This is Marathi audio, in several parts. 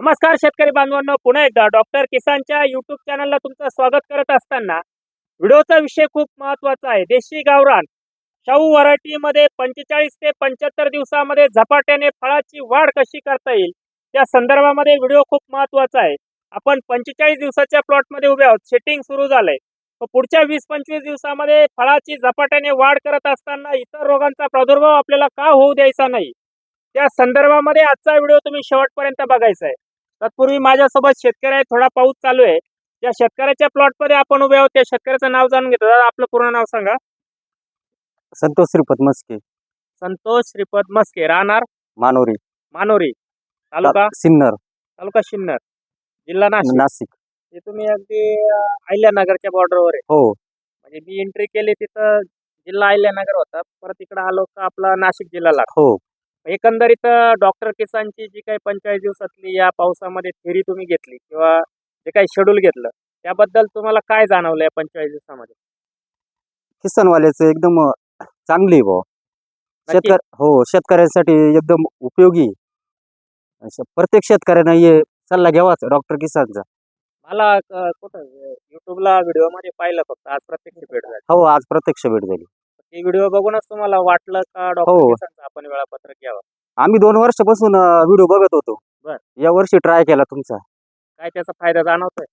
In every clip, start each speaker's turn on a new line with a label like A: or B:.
A: नमस्कार शेतकरी बांधवांनो पुन्हा एकदा डॉक्टर किसानच्या युट्यूब चॅनलला तुमचं स्वागत करत असताना व्हिडिओचा विषय खूप महत्त्वाचा आहे. देशी गावरान शाहू व्हरायटीमध्ये पंचेचाळीस ते पंच्याहत्तर दिवसामध्ये झपाट्याने फळाची वाढ कशी करता येईल त्या संदर्भामध्ये व्हिडिओ खूप महत्त्वाचा आहे. आपण पंचेचाळीस दिवसाच्या प्लॉटमध्ये उभे आहोत. सेटिंग सुरू झालंय. तर पुढच्या वीस पंचवीस दिवसामध्ये फळाची झपाट्याने वाढ करत असताना इतर रोगांचा प्रादुर्भाव आपल्याला का होऊ द्यायचा नाही त्या संदर्भामध्ये आजचा व्हिडिओ तुम्ही शेवटपर्यंत बघायचा आहे. तत्पूर्वी माझ्यासोबत शेतकरी आहे थोडा पाऊस चालू आहे. त्या शेतकऱ्याच्या प्लॉटमध्ये आपण उभे आहोत. त्या शेतकऱ्याचं नाव जाणून घेतो. दादा आपलं पूर्ण नाव सांगा.
B: संतोष श्रीपद मस्के.
A: संतोष श्रीपद मस्के. राहणार?
B: मानोरी.
A: मानोरी. तालुका?
B: सिन्नर.
A: तालुका शिन्नर जिल्हा नाशिक.
B: नाशिक.
A: हे तुम्ही अगदी अहिल्यानगरच्या बॉर्डरवर आहे.
B: हो.
A: म्हणजे मी एंट्री केली तिथं जिल्हा अहिल्यानगर होता. परत इकडे आलो का आपला नाशिक जिल्हा लागतो
B: हो.
A: एकंदरीत डॉक्टर किसानची जी काही पंचेचाळीस दिवसातली या पावसामध्ये फेरी तुम्ही घेतली किंवा जे काही शेड्यूल घेतलं त्याबद्दल तुम्हाला काय जाणवलं या पंचेचाळीस दिवसामध्ये?
B: किसनवाल्याचं एकदम चांगली भाऊ. शेतकरी हो शेतकऱ्यांसाठी एकदम उपयोगी प्रत्येक शेतकऱ्यानं हे सल्ला घ्यावाच डॉक्टर किसानचा
A: मला क- कुठं युट्यूबला व्हिडिओमध्ये पाहिलं फक्त आज प्रत्यक्ष भेट झाली.
B: हो आज प्रत्यक्ष भेट झाली.
A: ती व्हिडिओ बघूनच तुम्हाला वाटलं का डॉक्टर
B: हो.
A: आपण वेळापत्रक घ्यावं?
B: आम्ही दोन वर्षापासून व्हिडिओ बघत होतो.
A: बर.
B: या वर्षी ट्राय केला तुमचा.
A: काय त्याचा फायदा जाणवतोय?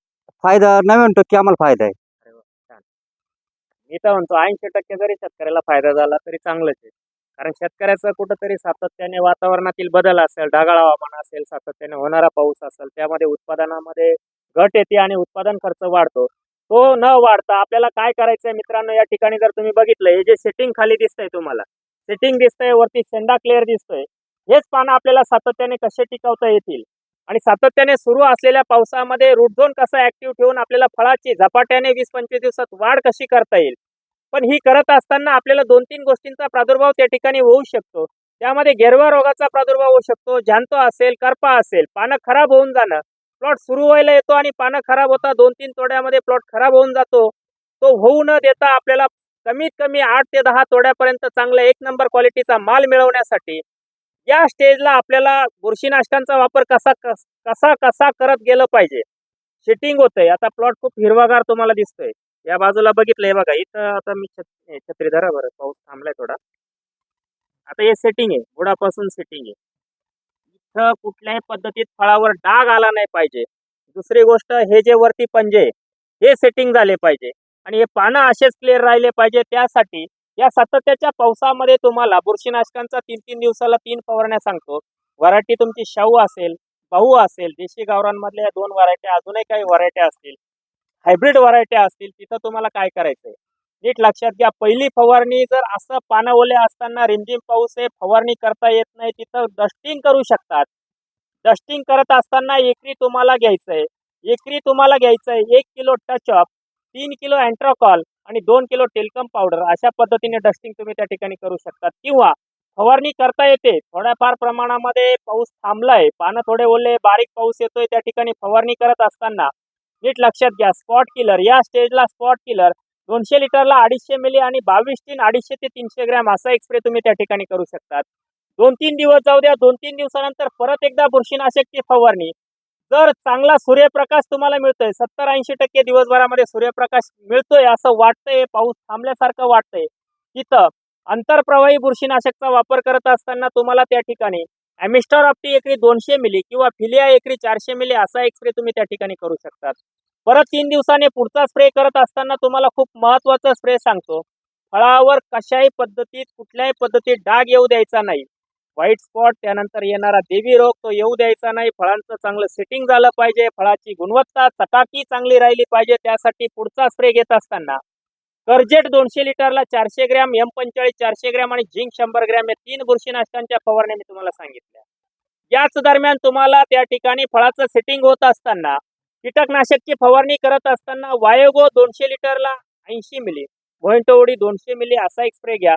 B: फायदा नव्याण्णव टक्के आम्हाला फायदा आहे.
A: मी तर म्हणतो ऐंशी टक्के जरी शेतकऱ्याला फायदा झाला तरी चांगलंच आहे. कारण शेतकऱ्याचं कुठंतरी सातत्याने वातावरणातील बदल असेल ढगाळ हवामान असेल सातत्याने होणारा पाऊस असेल त्यामध्ये उत्पादनामध्ये घट येते आणि उत्पादन खर्च वाढतो. तो न वाढता आपल्याला काय करायचंय मित्रांनो या ठिकाणी जर तुम्ही बघितलं हे जे सेटिंग खाली दिसतंय तुम्हाला सेटिंग दिसतंय वरती शेंडा क्लिअर दिसतोय हेच पानं आपल्याला सातत्याने कसे टिकवता येतील? आणि सातत्याने सुरू असलेल्या पावसामध्ये रूट झोन कसा ऍक्टिव्ह ठेवून आपल्याला फळाची झपाट्याने वीस पंचवीस दिवसात वाढ कशी करता येईल? पण ही करत असताना आपल्याला दोन तीन गोष्टींचा प्रादुर्भाव त्या ठिकाणी होऊ शकतो. त्यामध्ये गेरवा रोगाचा प्रादुर्भाव होऊ शकतो जांतो असेल करपा असेल पानं खराब होऊन जाणं प्लॉट सुरू व्हायला येतो आणि पानं खराब होता दोन तीन तोड्यामध्ये प्लॉट खराब होऊन जातो. तो होऊ न देता आपल्याला कमीत कमी आठ ते दहा तोड्यापर्यंत चांगला एक नंबर क्वालिटीचा माल मिळवण्यासाठी या स्टेजला आपल्याला बुरशीनाशकांचा वापर कसा कस- कसा कसा करत गेलं पाहिजे. शेटिंग होतंय. आता प्लॉट खूप हिरवागार तुम्हाला दिसतोय. या बाजूला बघितलंय बघा. इथं आता मी छत- छत्री धरा बरं. पाऊस थांबलाय थोडा. आता हे सेटिंग आहे. बुडापासून सेटिंग आहे. इथं कुठल्याही पद्धतीत फळावर डाग आला नाही पाहिजे. दुसरी गोष्ट हे जे वरती पंजे हे सेटिंग झाले पाहिजे. आणि हे पानं असेच क्लिअर राहिले पाहिजे त्यासाठी या सातत्याच्या पावसामध्ये तुम्हाला बुरशीनाशकांचा तीन तीन दिवसाला तीन फवारण्या सांगतो. व्हरायटी तुमची शाहू असेल बाहू असेल देशी गावरांमधल्या दोन व्हरायट्या अजूनही काही व्हरायट्या असतील हायब्रिड व्हरायट्या असतील तिथं तुम्हाला काय करायचंय? नीट लक्षात घ्या पहिली फवारणी जर असं पानं ओले असताना रिमझिम पाऊस आहे फवारणी करता येत नाही तिथं डस्टिंग करू शकतात. डस्टिंग करत असताना एकरी तुम्हाला घ्यायचंय. एकरी तुम्हाला घ्यायचंय एक किलो टचअप तीन किलो अँट्रोकॉल आणि दोन किलो टेलकम पावडर अशा पद्धतीने डस्टिंग तुम्ही त्या ठिकाणी करू शकतात. किंवा फवारणी करता येते थोड्याफार प्रमाणामध्ये पाऊस थांबलाय पानं थोडे ओले बारीक पाऊस येतोय त्या ठिकाणी फवारणी करत असताना नीट लक्षात घ्या स्पॉट किलर या स्टेजला स्पॉट किलर दोनशे लिटरला अडीचशे मिली आणि बावीस तीन अडीचशे ते तीनशे ग्रॅम असा एक स्प्रे तुम्ही त्या ठिकाणी करू शकतात. दोन तीन दिवस जाऊ द्या दोन तीन दिवसानंतर परत एकदा बुरशीनाशकची फवारणी. जर चांगला सूर्यप्रकाश तुम्हाला मिळतोय सत्तर ऐंशी टक्के दिवसभरामध्ये सूर्यप्रकाश मिळतोय असं वाटतंय पाऊस थांबल्यासारखं वाटतंय तिथं आंतरप्रवाही बुरशीनाशकचा वापर करत असताना तुम्हाला त्या ठिकाणी ॲमिस्टॉर ऑप्टी एकरी दोनशे मिली किंवा फिलिया एकरी चारशे मिली असा एक स्प्रे तुम्ही त्या ठिकाणी करू शकतात. परत तीन दिवसाने पुढचा स्प्रे करत असताना तुम्हाला खूप महत्त्वाचा स्प्रे सांगतो. फळावर कशाही पद्धतीत कुठल्याही पद्धतीत डाग येऊ द्यायचा नाही. व्हाईट स्पॉट त्यानंतर येणारा देवी रोग तो येऊ द्यायचा नाही. फळांचं चांगलं सेटिंग झालं पाहिजे. फळाची गुणवत्ता चटाकी चांगली राहिली पाहिजे. त्यासाठी पुढचा स्प्रे घेत असताना कर्जेट दोनशे लिटरला चारशे ग्रॅम एम पंचेचाळीस चारशे ग्रॅम आणि झिंक शंभर ग्रॅम या तीन बुरशीनाशकांच्या फवारण्या मी तुम्हाला सांगितल्या. याच दरम्यान तुम्हाला त्या ठिकाणी फळाचं सेटिंग होत असताना कीटकनाशकची फवारणी करत असताना वायोगो दोनशे लिटरला ऐंशी मिली मोहिंटोवडी दोनशे मिली असा एक स्प्रे घ्या.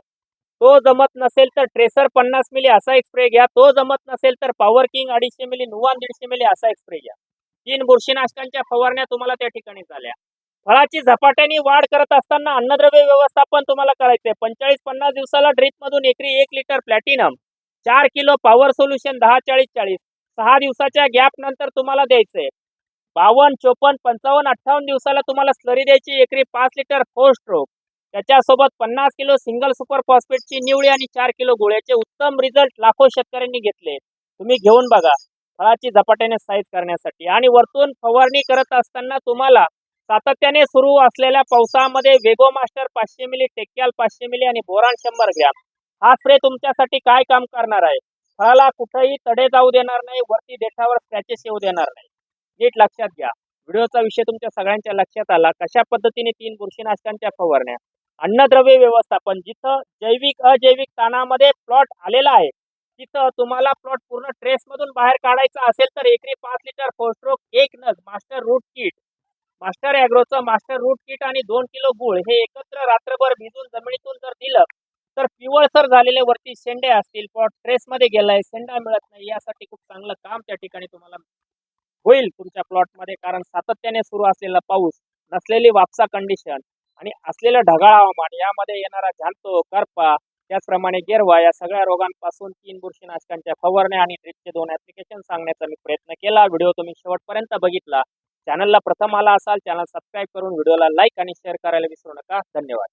A: तो जमत नसेल तर ट्रेसर पन्नास मिली असा एक स्प्रे घ्या. तो जमत नसेल तर पॉवर किंग अडीचशे मिली नुवान दीडशे मिली असा एक स्प्रे घ्या. तीन बुरशीनाशकांच्या फवारण्या तुम्हाला त्या ठिकाणी झाल्या. फळाची झपाट्याने वाढ करत असताना अन्नद्रव्य व्यवस्थापन तुम्हाला करायचंय. पंचेचाळीस पन्नास दिवसाला ड्रीप मधून एकरी एक लिटर प्लॅटिनम चार किलो पॉवर सोल्युशन दहा चाळीस चाळीस सहा दिवसाच्या गॅप नंतर तुम्हाला द्यायचंय. बावन्न चोपन्न पंचावन्न अठ्ठावन्न दिवसाला तुम्हाला स्लरी द्यायची एकरी पाच लिटर फोर स्ट्रोक त्याच्यासोबत पन्नास किलो सिंगल सुपर फॉस्फेटची निवडी आणि चार किलो गोळ्याचे उत्तम रिझल्ट लाखो शेतकऱ्यांनी घेतले. तुम्ही घेऊन बघा. फळाची झपाट्याने साईज करण्यासाठी. आणि वरतून फवारणी करत असताना तुम्हाला सातत्याने सुरू असलेल्या पावसामध्ये वेगो मास्टर पाचशे मिली टेक्याल पाचशे मिली आणि बोरान शंभर ग्रॅम. हा स्प्रे तुमच्यासाठी काय काम करणार आहे? फळाला कुठेही तडे जाऊ देणार नाही. वरती देठावर स्क्रॅचेस येऊ देणार नाही. नीट लक्षात घ्या. व्हिडिओचा विषय तुमच्या सगळ्यांच्या लक्षात आला. कशा पद्धतीने तीन बुरशीनाशकांच्या फवारण्या? अन्नद्रव्य व्यवस्थापन जिथं जैविक अजैविक ताणामध्ये प्लॉट आलेला आहे तिथं तुम्हाला प्लॉट पूर्ण ट्रेस मधून बाहेर काढायचा असेल तर एकरी पाच लिटर फोस्ट्रोक एक नग मास्टर रूट किट मास्टर ॲग्रोचं मास्टर रूट किट आणि दोन किलो गुळ हे एकत्र रात्रभर भिजून जमिनीतून जर दिलं तर पिवळसर झालेले वरती शेंडे असतील प्लॉट ट्रेसमध्ये गेलाय शेंडा मिळत नाही यासाठी खूप चांगलं काम त्या ठिकाणी तुम्हाला होईल तुमच्या प्लॉटमध्ये कारण सातत्याने सुरू असलेला पाऊस नसलेली वापसा कंडिशन आणि असलेलं ढगाळ हवामान यामध्ये येणारा झालतो करपा त्याचप्रमाणे गेरवा या सगळ्या रोगांपासून तीन बुरशीनाशकांच्या फवारण्या आणि ड्रिपचे दोन ऍप्लिकेशन सांगण्याचा मी प्रयत्न केला. व्हिडिओ तुम्ही शेवटपर्यंत बघितला. चॅनलला प्रथम आला असाल चॅनल सबस्क्राईब करून व्हिडिओला लाईक आणि शेअर करायला विसरू नका. धन्यवाद.